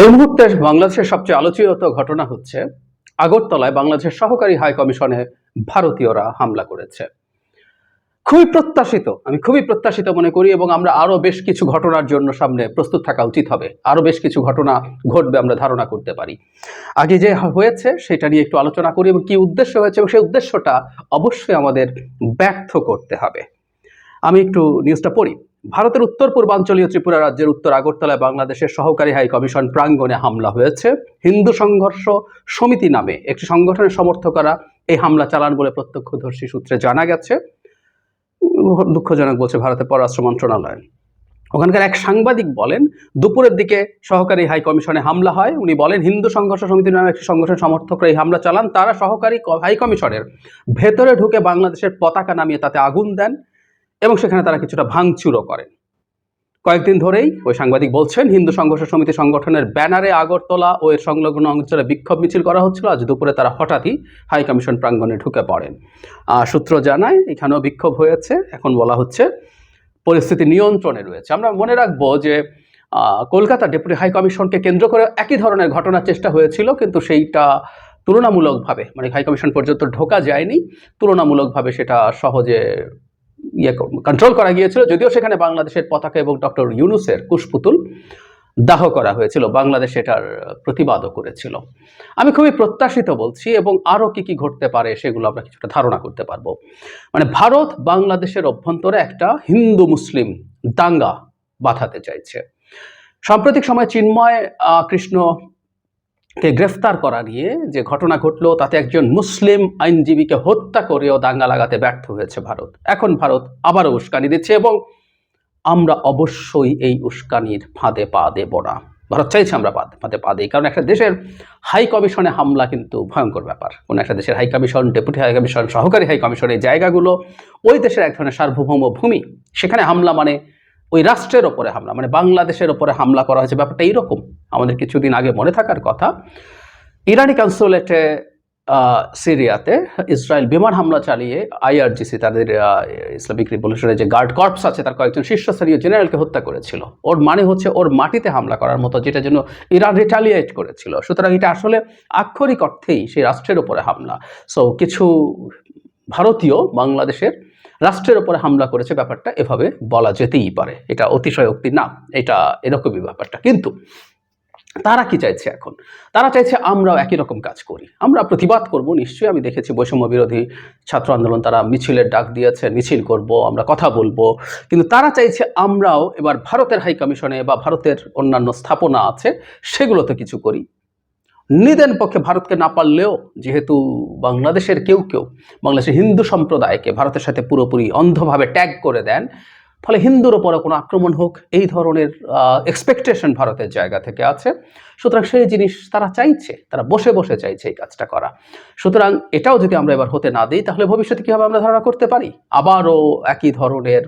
এই মুহূর্তে বাংলাদেশের সবচেয়ে আলোচিত ঘটনা হচ্ছে, আগরতলায় বাংলাদেশের সহকারী হাই কমিশনে ভারতীয়রা হামলা করেছে। খুবই প্রত্যাশিত, আমি খুবই প্রত্যাশিত মনে করি এবং আমরা আরও বেশ কিছু ঘটনার জন্য সামনে প্রস্তুত থাকা উচিত হবে। আরও বেশ কিছু ঘটনা ঘটবে, আমরা ধারণা করতে পারি। আগে যে হয়েছে সেটা নিয়ে একটু আলোচনা করি এবং কি উদ্দেশ্য হয়েছে এবং সেই উদ্দেশ্যটা অবশ্যই আমাদের ব্যর্থ করতে হবে। আমি একটু নিউজটা পড়ি। ভারতের উত্তর পূর্বাঞ্চলীয় ত্রিপুরা রাজ্যের উত্তর আগরতলায় বাংলাদেশের সহকারী হাই কমিশন প্রাঙ্গণে হামলা হয়েছে। হিন্দু সংঘর্ষ সমিতি নামে একটি সংগঠনের সমর্থকরা এই হামলা চালান বলে প্রত্যক্ষদর্শী সূত্রে জানা গেছে। দুঃখজনক বলছে ভারতের পররাষ্ট্র মন্ত্রণালয়। ওখানকার এক সাংবাদিক বলেন, দুপুরের দিকে সহকারী হাই কমিশনে হামলা হয়। উনি বলেন, হিন্দু সংঘর্ষ সমিতি নামে একটি সংগঠন সমর্থকরা এই হামলা চালান। তারা সহকারী হাই কমিশনের ভেতরে ঢুকে বাংলাদেশের পতাকা নামিয়ে তাতে আগুন দেন। এবং সেখানে তারা কিছুটা ভাঙচুরও করেন কয়েকদিন ধরেই ওই সাংবাদিক বলছেন, হিন্দু সংঘর্ষ সমিতি সংগঠনের ব্যানারে আগরতলা ও এর সংলগ্ন অঞ্চলে বিক্ষোভ মিছিল করা হচ্ছিল। আজ দুপুরে তারা হঠাৎই হাই কমিশন প্রাঙ্গণে ঢুকে পড়েন। সূত্র জানায় এখানেও বিক্ষোভ হয়েছে। এখন বলা হচ্ছে পরিস্থিতি নিয়ন্ত্রণে রয়েছে। আমরা মনে রাখব যে কলকাতা ডেপুটি হাই কমিশনকে কেন্দ্র করে একই ধরনের ঘটনার চেষ্টা হয়েছিল, কিন্তু সেইটা তুলনামূলকভাবে মানে হাই কমিশন পর্যন্ত ঢোকা যায়নি। তুলনামূলকভাবে সেটা সহজে ইয়ে কন্ট্রোল করা গিয়েছিল যদিও সেখানে বাংলাদেশের পতাকা এবং ডক্টর ইউনুসের কুশপুতুল দাহ করা হয়েছিল বাংলাদেশ এটার প্রতিবাদও করেছিল। আমি খুবই প্রত্যাশিত বলছি এবং আরও কি কি ঘটতে পারে সেগুলো আমরা কিছুটা ধারণা করতে পারব। মানে ভারত বাংলাদেশের অভ্যন্তরে একটা হিন্দু মুসলিম দাঙ্গা বাঁধাতে চাইছে। সাম্প্রতিক সময় চিন্ময় আহ, কৃষ্ণকে গ্রেফতার করা নিয়ে যে ঘটনা ঘটলো, তাতে একজন মুসলিম আইনজীবীকে হত্যা করেও দাঙ্গা লাগাতে ব্যর্থ হয়েছে ভারত। এখন ভারত আবারও উস্কানি দিচ্ছে এবং আমরা অবশ্যই এই উস্কানির ফাঁদে পা দেব না। ভারত চাইছে আমরা ফাঁদে পা দিই, কারণ একটা দেশের হাই কমিশনে হামলা কিন্তু ভয়ঙ্কর ব্যাপার। কোনো একটা দেশের high commission, deputy high commission, সহকারী হাই কমিশন এই জায়গাগুলো, ওই দেশের এক ধরনের সার্বভৌম ভূমি, সেখানে হামলা মানে ওই রাষ্ট্রের ওপরে হামলা মানে বাংলাদেশের ওপরে হামলা করা হয়েছে, ব্যাপারটা এইরকম। আমাদের কিছুদিন আগে মনে থাকার কথা, ইরানি কনসুলেটে সিরিয়াতে ইসরায়েল বিমান হামলা চালিয়ে আইআরজিসি, তাদের ইসলামিক রিভলিউশনের যে গার্ড কর্পস আছে, তার কয়েকজন শীর্ষস্থানীয় জেনারেলকে হত্যা করেছিল। ওর মানে হচ্ছে ওর মাটিতে হামলা করার মতো, যেটা জন্য ইরান রিটালিয়েট করেছিল। সুতরাং এটা আসলে আক্ষরিক অর্থেই সেই রাষ্ট্রের উপরে হামলা। সো কিছু ভারতীয় বাংলাদেশের রাষ্ট্রের উপরে হামলা করেছে ব্যাপারটা এভাবে বলা যেতেই পারে। এটা অতিশয়োক্তি না, এটা এরকমই ব্যাপারটা। কিন্তু তারা কি চাইছে এখন? তারা চাইছে আমরাও একই রকম কাজ করি। আমরা প্রতিবাদ করব, নিশ্চয়ই আমি দেখেছি বৈষম্য বিরোধী ছাত্র আন্দোলন তারা মিছিলের ডাক দিয়েছে, মিছিল করব, আমরা কথা বলব। কিন্তু তারা চাইছে আমরাও এবার ভারতের হাই কমিশনে বা ভারতের অন্যান্য স্থাপনা আছে, সেগুলোতে কিছু করি। নিদেন পক্ষে ভারতকে না পারলেও, যেহেতু বাংলাদেশের কেউ কেউ, বাংলাদেশের হিন্দু সম্প্রদায়কে ভারতের সাথে পুরোপুরি অন্ধভাবে ট্যাগ করে দেন, ফলে হিন্দুর ওপরে কোনো আক্রমণ হোক, এই ধরনের এক্সপেকটেশন ভারতের জায়গা থেকে আছে। সুতরাং সেই জিনিস তারা চাইছে, তারা বসে বসে চাইছে এই কাজটা করা। সুতরাং এটাও যদি আমরা এবার হতে না দিই, তাহলে ভবিষ্যতে কীভাবে আমরা ধারণা করতে পারি? আবারও একই ধরনের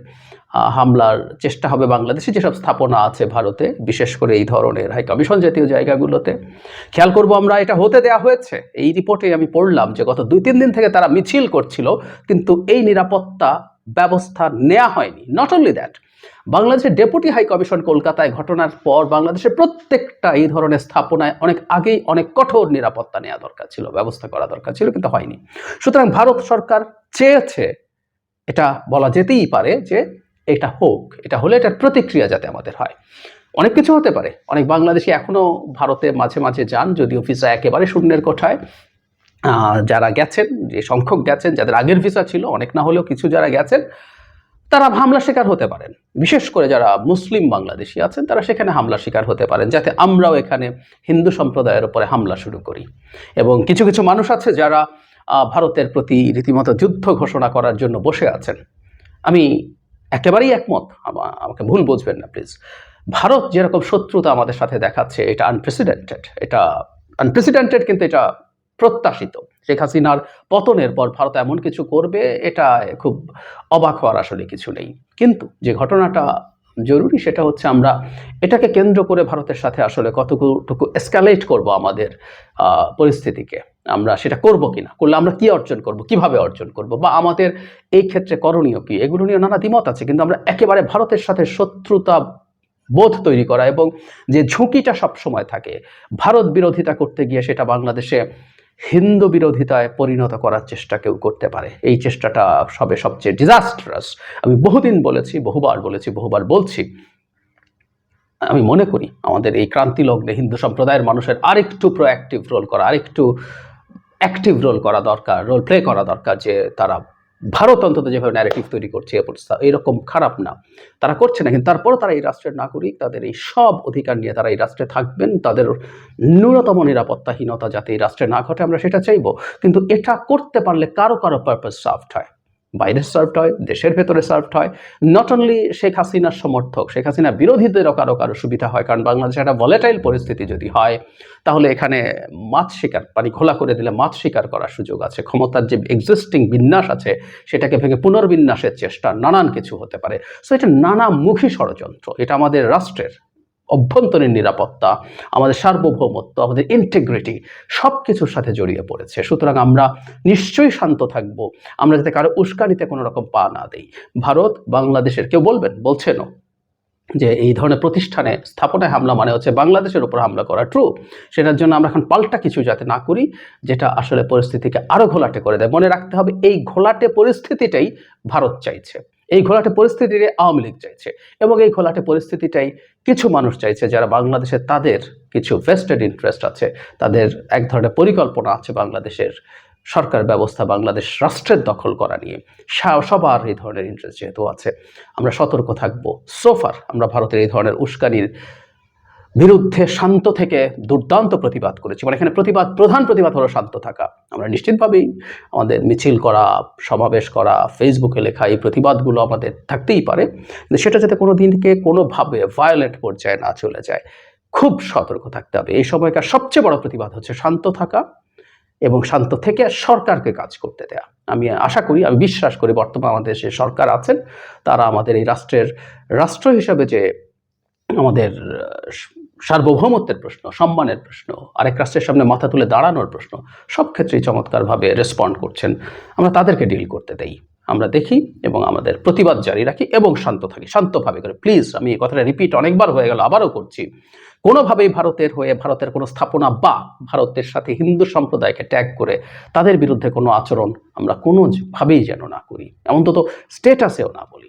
হামলার চেষ্টা হবে বাংলাদেশে, যেসব স্থাপনা আছে ভারতে, বিশেষ করে এই ধরনের হাই কমিশন জাতীয় জায়গাগুলোতে। খেয়াল করব আমরা, এটা হতে দেয়া হয়েছে। এই রিপোর্টে আমি পড়লাম যে গত দুই তিন দিন থেকে তারা মিছিল করছিল, কিন্তু এই নিরাপত্তা ব্যবস্থা নেওয়া হয়নি। নট অনলি দ্যাট বাংলাদেশের ডেপুটি হাই কমিশন কলকাতায় ঘটনার পর বাংলাদেশের প্রত্যেকটা এই ধরনের স্থাপনায় অনেক আগেই অনেক কঠোর নিরাপত্তা নেওয়া দরকার ছিল, ব্যবস্থা করা দরকার ছিল, কিন্তু হয়নি। সুতরাং ভারত সরকার চেয়েছে, এটা বলা যেতেই পারে যে এটা হোক, এটা হলে এটার প্রতিক্রিয়া যাতে আমাদের হয়। অনেক কিছু হতে পারে। অনেক বাংলাদেশি এখনও ভারতে মাঝে মাঝে যান, যদিও ভিসা একেবারে শূন্যের কোঠায়। যারা গেছেন, যে সংখ্যক গেছেন, যাদের আগের ভিসা ছিল, অনেক না হলেও কিছু যারা গেছেন, তারা হামলা শিকার হতে পারেন। বিশেষ করে যারা মুসলিম বাংলাদেশি আছেন, তারা সেখানে হামলা শিকার হতে পারেন, যাতে আমরাও এখানে হিন্দু সম্প্রদায়ের উপরে হামলা শুরু করি। এবং কিছু কিছু মানুষ আছে যারা ভারতের প্রতি রীতিমতো যুদ্ধ ঘোষণা করার জন্য বসে আছেন। আমি একেবারেই একমত। আমা- আমাকে ভুল বুঝবেন না প্লিজ ভারত যেরকম শত্রুতা আমাদের সাথে দেখাচ্ছে, এটা আনপ্রেসিডেন্টেড এটা আনপ্রেসিডেন্টেড কিন্তু এটা প্রত্যাশিত। শেখ হাসিনার পতনের পর ভারত এমন কিছু করবে, এটা খুব অবাক হওয়ার আসলে কিছু নেই। কিন্তু যে ঘটনাটা জরুরি সেটা হচ্ছে আমরা এটাকে কেন্দ্র করে ভারতের সাথে আসলে কতটুকু এসকালেট করব আমাদের পরিস্থিতিকে। আমরা সেটা করব কিনা? করলে আমরা কি অর্জন করব? কীভাবে অর্জন করব? বা আমাদের এই ক্ষেত্রে করণীয় কি? এগুলো নিয়ে নানা দ্বিমত আছে, কিন্তু আমরা একেবারে ভারতের সাথে শত্রুতা বোধ তৈরি করা এবং যে ঝুঁকিটা সব সময় থাকে, ভারত বিরোধিতা করতে গিয়ে সেটা বাংলাদেশে হিন্দু বিরোধিতায় পরিণত করার চেষ্টা কেউ করতে পারে। এই চেষ্টাটা সবে সবচেয়ে ডিজাস্ট্রাস আমি বহুদিন বলেছি, বহুবার বলেছি, বহুবার বলছি। আমি মনে করি আমাদের এই ক্রান্তি লগ্নে হিন্দু সম্প্রদায়ের মানুষের আরেকটু প্রোঅ্যাক্টিভ রোল করা, আরেকটু অ্যাক্টিভ রোল করা দরকার রোল প্লে করা দরকার যে তারা ভারত অন্তত যেভাবে ন্যারেটিভ তৈরি করছে এরকম খারাপ না। তারা করছে না, কিন্তু তারপরও তারা এই রাষ্ট্রের নাগরিক, তাদের এই সব অধিকার নিয়ে তারা এই রাষ্ট্রে থাকবেন, তাদের ন্যূনতম নিরাপত্তাহীনতা যাতে এই রাষ্ট্রে না ঘটে, আমরা সেটা চাইব। কিন্তু এটা করতে পারলে কারও কারও পারপাস সাফট হয়। বাইরে সার্ভড হয়, দেশের ভেতরে সার্ভড হয়। নট অনলি শেখ হাসিনার সমর্থক, শেখ হাসিনা বিরোধীদেরও কারও কারও সুবিধা হয়, কারণ বাংলাদেশে একটা ভলেটাইল পরিস্থিতি যদি হয়, তাহলে এখানে মাছ শিকার, পানি খোলা করে দিলে মাছ শিকার করার সুযোগ আছে। ক্ষমতার যে এক্সিস্টিং বিন্যাস আছে, সেটাকে ভেঙে পুনর্বিন্যাসের চেষ্টা নানান কিছু হতে পারে। সো এটা নানামুখী ষড়যন্ত্র, এটা আমাদের রাষ্ট্রের অভ্যন্তরীণ নিরাপত্তা, আমাদের সার্বভৌমত্ব, আমাদের ইন্টিগ্রিটি সব কিছুর সাথে জড়িয়ে পড়েছে। সুতরাং আমরা নিশ্চয়ই শান্ত থাকব। আমরা যাতে কারও উস্কানিতে কোনো রকম পা না দিই। ভারত, বাংলাদেশের কেউ বলবেন, বলছেনও যে এই ধরনের প্রতিষ্ঠানে স্থাপনায় হামলা মানে হচ্ছে বাংলাদেশের উপর হামলা করা। ট্রু সেটার জন্য আমরা এখন পাল্টা কিছু যাতে না করি, যেটা আসলে পরিস্থিতিকে আরও ঘোলাটে করে দেয়। মনে রাখতে হবে, এই ঘোলাটে পরিস্থিতিটাই ভারত চাইছে। এই ঘোলাটে পরিস্থিতিতে আওয়ামী লীগ চাইছে এবং এই ঘোলাটে পরিস্থিতিটাই কিছু মানুষ চাইছে যারা বাংলাদেশে তাদের কিছু ভেস্টেড ইন্টারেস্ট আছে, তাদের এক ধরনের পরিকল্পনা আছে বাংলাদেশের সরকার ব্যবস্থা বাংলাদেশ রাষ্ট্রের দখল করা নিয়ে। সবার এই ধরনের ইন্টারেস্ট যেহেতু আছে। আমরা সতর্ক থাকব। সোফার আমরা ভারতের এই ধরনের উস্কানির বিরুদ্ধে শান্ত থেকে দুর্দান্ত প্রতিবাদ করেছি। মানে এখানে প্রতিবাদ, প্রধান প্রতিবাদ হলো শান্ত থাকা। আমরা নিশ্চিতভাবেই আমাদের মিছিল করা, সমাবেশ করা ফেসবুকে লেখা এই প্রতিবাদগুলো আমাদের থাকতেই পারে। সেটা যাতে কোনো দিনকে কোনোভাবে ভায়োলেন্ট পর্যায়ে না চলে যায়। খুব সতর্ক থাকতে হবে। এই সময়কার সবচেয়ে বড় প্রতিবাদ হচ্ছে শান্ত থাকা এবং শান্ত থেকে সরকারকে কাজ করতে দেয়া। আমি আশা করি, আমি বিশ্বাস করি, বর্তমানে আমাদের যে সরকার আছেন, তারা আমাদের এই রাষ্ট্রের রাষ্ট্র হিসাবে যে আমাদের সার্বভৌমত্বের প্রশ্ন, সম্মানের প্রশ্ন, আরেক রাষ্ট্রের সামনে মাথা তুলে দাঁড়ানোর প্রশ্ন, সব ক্ষেত্রেই চমৎকারভাবে রেসপন্ড করছেন। আমরা তাদেরকে ডিল করতে দেই। আমরা দেখি এবং আমাদের প্রতিবাদ জারি রাখি এবং শান্ত থাকি, শান্তভাবে করে। প্লিজ আমি এই কথাটা রিপিট অনেকবার হয়ে গেল, আবারও করছি। কোনোভাবেই ভারতের হয়ে ভারতের কোনো স্থাপনা বা ভারতের সাথে হিন্দু সম্প্রদায়কে ট্যাগ করে তাদের বিরুদ্ধে কোনো আচরণ আমরা কোনোভাবেই যেন না করি। এমন তো স্টেটাসেও না বলি।